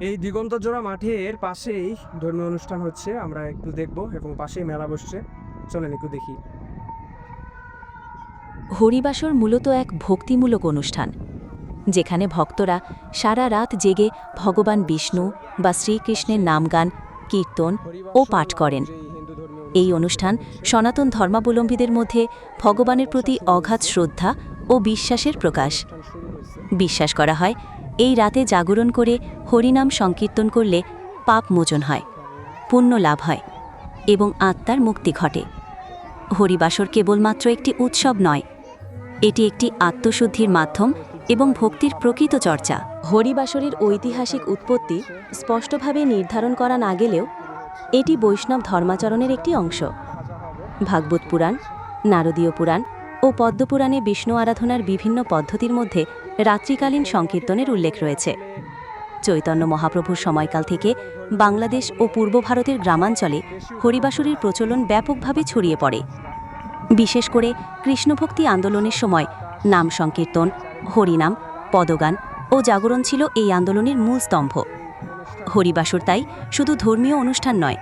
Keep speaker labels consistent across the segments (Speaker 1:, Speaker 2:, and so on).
Speaker 1: এই দিগন্ত জোড়া মাঠের পাশেই ধর্মীয় অনুষ্ঠান হচ্ছে আমরা একটু দেখব এবং পাশেই মেলা বসছে। চলেন একটু দেখি।
Speaker 2: হরিবাসর মূলত এক ভক্তিমূলক অনুষ্ঠান যেখানে ভক্তরা সারা রাত জেগে ভগবান বিষ্ণু বা শ্রীকৃষ্ণের নামগান কীর্তন ও পাঠ করেন। এই অনুষ্ঠান সনাতন ধর্মাবলম্বীদের মধ্যে ভগবানের প্রতি অগাধ শ্রদ্ধা ও বিশ্বাসের প্রকাশ। বিশ্বাস করা হয় এই রাতে জাগরণ করে হরিনাম সংকীর্তন করলে পাপ মোচন হয়, পুণ্য লাভ হয় এবং আত্মার মুক্তি ঘটে। হরিবাসর কেবলমাত্র একটি উৎসব নয়, এটি একটি আত্মশুদ্ধির মাধ্যম এবং ভক্তির প্রকৃত চর্চা। হরিবাসরের ঐতিহাসিক উৎপত্তি স্পষ্টভাবে নির্ধারণ করা না গেলেও এটি বৈষ্ণব ধর্মাচরণের একটি অংশ। ভাগবত পুরাণ, নারদীয় পুরাণ ও পদ্মপুরাণে বিষ্ণু আরাধনার বিভিন্ন পদ্ধতির মধ্যে রাত্রিকালীন সংকীর্তনের উল্লেখ রয়েছে। চৈতন্য মহাপ্রভুর সময়কাল থেকে বাংলাদেশ ও পূর্ব ভারতের গ্রামাঞ্চলে হরিবাসরীর প্রচলন ব্যাপকভাবে ছড়িয়ে পড়ে। বিশেষ করে কৃষ্ণভক্তি আন্দোলনের সময় নাম সংকীর্তন, হরিনাম, পদগান ও জাগরণ ছিল এই আন্দোলনের মূল স্তম্ভ। হরিবাসুর তাই শুধু ধর্মীয় অনুষ্ঠান নয়,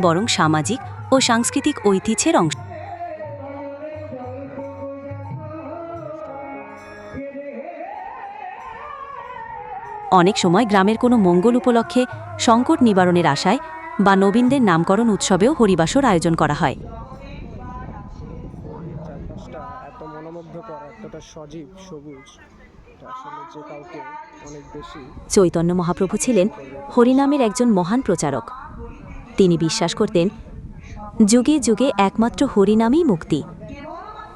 Speaker 2: বরং সামাজিক ও সাংস্কৃতিক ঐতিহ্যের অংশ। অনেক সময় গ্রামের কোনো মঙ্গল উপলক্ষে সংকট নিবারণের আশায় বা নবীনদের নামকরণ উৎসবেও হরিবাসর আয়োজন করা হয়।
Speaker 1: এত মনোমুগ্ধকর এতটা সজীব সবুজ।
Speaker 2: চৈতন্য মহাপ্রভু ছিলেন হরিনামের একজন মহান প্রচারক। তিনি বিশ্বাস করতেন যুগে যুগে একমাত্র হরিনামই মুক্তি।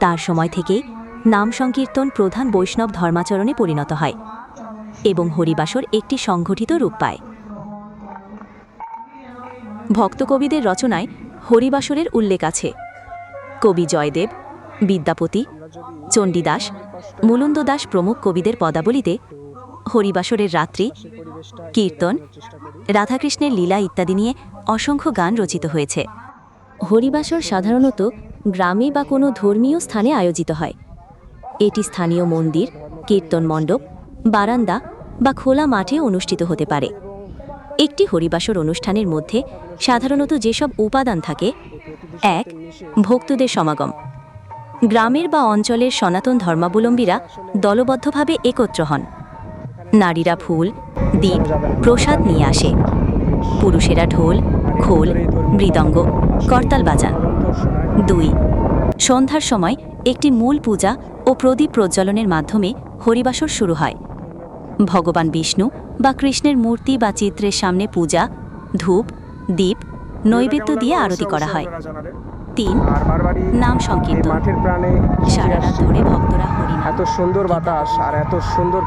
Speaker 2: তার সময় থেকেই নাম সংকীর্তন প্রধান বৈষ্ণব ধর্মাচরণে পরিণত হয়। এবং হরিবাসর একটি সংগঠিত রূপ পায়। ভক্তকবিদের রচনায় হরিবাসরের উল্লেখ আছে। কবি জয়দেব, বিদ্যাপতি, চণ্ডীদাস মুলন্দ দাস প্রমুখ কবিদের পদাবলিতে হরিবাসরের রাত্রি, কীর্তন, রাধাকৃষ্ণের লীলা ইত্যাদি নিয়ে অসংখ্য গান রচিত হয়েছে। হরিবাসর সাধারণত গ্রামে বা কোনো ধর্মীয় স্থানে আয়োজিত হয়। এটি স্থানীয় মন্দির, কীর্তন মণ্ডপ বারান্দা বা খোলা মাঠে অনুষ্ঠিত হতে পারে। একটি হরিবাসর অনুষ্ঠানের মধ্যে সাধারণত যেসব উপাদান থাকে, এক, ভক্তদের সমাগম। গ্রামের বা অঞ্চলের সনাতন ধর্মাবলম্বীরা দলবদ্ধভাবে একত্র হন। নারীরা ফুল দ্বীপ প্রসাদ নিয়ে আসে। পুরুষেরা ঢোল, খোল, মৃদঙ্গ, করতাল বাজান দুই, সন্ধ্যার সময় একটি মূল পূজা ও প্রদীপ প্রজ্বলনের মাধ্যমে হরিবাসর শুরু হয়। ভগবান বিষ্ণু বা কৃষ্ণের মূর্তি বা চিত্রের সামনে পূজা ধূপ দ্বীপ নৈবেদ্য দিয়ে আরতি করা হয়। তিন নাম
Speaker 1: সংকীর্ণ
Speaker 2: সংকীর্তন সারা রাত ধরে ভক্তরা হরিনাম।
Speaker 1: এত সুন্দর বাতাস আর এত সুন্দর